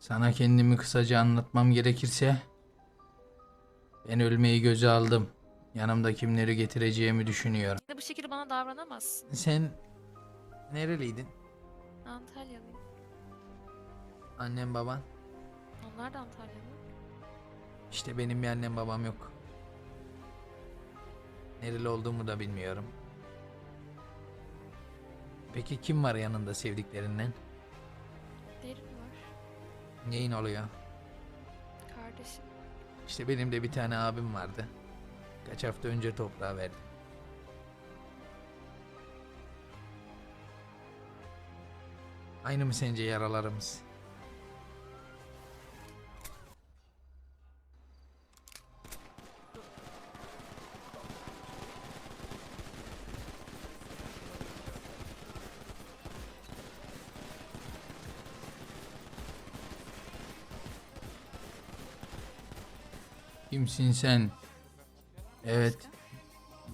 Sana kendimi kısaca anlatmam gerekirse ben ölmeyi göze aldım. Yanımda kimleri getireceğimi düşünüyorum. bu şekilde bana davranamazsın. Sen nereliydin? Antalyalıyım. Annem baban? Onlar da Antalyalı. İşte benim bir annem babam yok. Nereli olduğumu da bilmiyorum. Peki kim var yanında sevdiklerinden? Neyin oluyor? Kardeşim. İşte benim de bir tane abim vardı. Kaç hafta önce toprağa verdim. Aynı mı sence yaralarımız? Kimsin sen? Evet.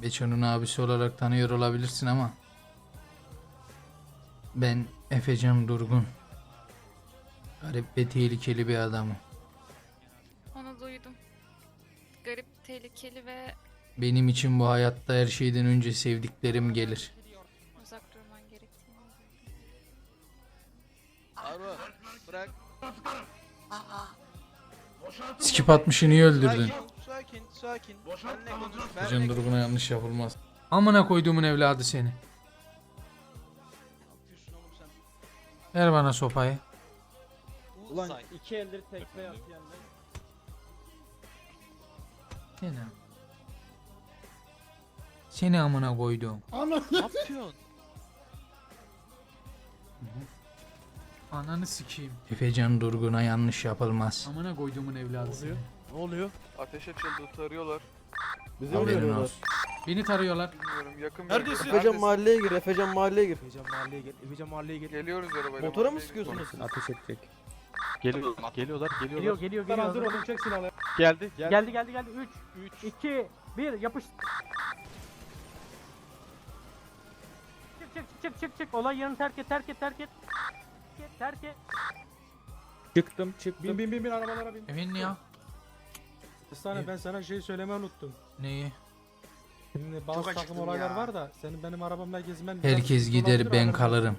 Beço'nun abisi olarak tanıyor olabilirsin ama ben Efecan Durgun. Garip ve tehlikeli bir adamım. Onu duydum. Garip, tehlikeli ve Benim için bu hayatta her şeyden önce sevdiklerim gelir. uzak durman gerektiğini duydum. Arma bırak. Skip atmışı niye öldürdün? Sakin, sakin, sakin. Benle konuş. Efecan Benle konuş. Durgun'a yanlış yapılmaz. Amına koyduğumun evladı seni. Oğlum sen? Ver bana sopayı. Ulan Say. iki eldir tekme yap yandan. Seni. Seni amına koyduğum. ne yapıyorsun? Ananı sikeyim. Efecan Durgun'a yanlış yapılmaz. Amına koyduğumun evladı. Ne oluyor? Ateş açıldı, tarıyorlar. Bizi Haberin vuruyorlar. olsun. Beni tarıyorlar. Bilmiyorum, yakın Neredesin? bölge. Efecan mahalleye gir, Efecan mahalleye gir. Efecan mahalleye gel. Efecan mahalleye gel. Geliyoruz arabayla. Motora mı mahalleye sıkıyorsunuz? Ateş edecek. Geliyor, geliyorlar, Geliyor geliyorlar. geliyor Ben geliyor. hazır olun çek silahları. Geldi, Geldi geldi geldi 3 3. 2 1 yapış. Çık çık çık çık çık olay yerini terk et terk et terk et. Terk et, Terk et. Çıktım, çıktım. Bin bin bin bin arabalara bin. Emin ya. Kıstane ben sana şey söylemeyi unuttum. Neyi? Şimdi bazı takım olaylar var da senin benim arabamla gezmen biraz Herkes gider olabilir, ben haberin kalırım.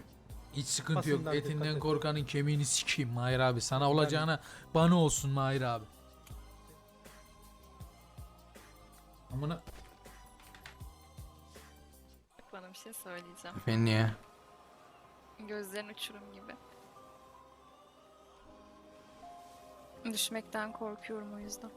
Hiç sıkıntı yok. Basından dikkat Etinden et. korkanın kemiğini sikeyim Mahir abi. Sana olacağına bana olsun Mahir abi. Amına Bana bir şey söyleyeceğim. Efendim ya. Gözlerin uçurum gibi. Düşmekten korkuyorum o yüzden.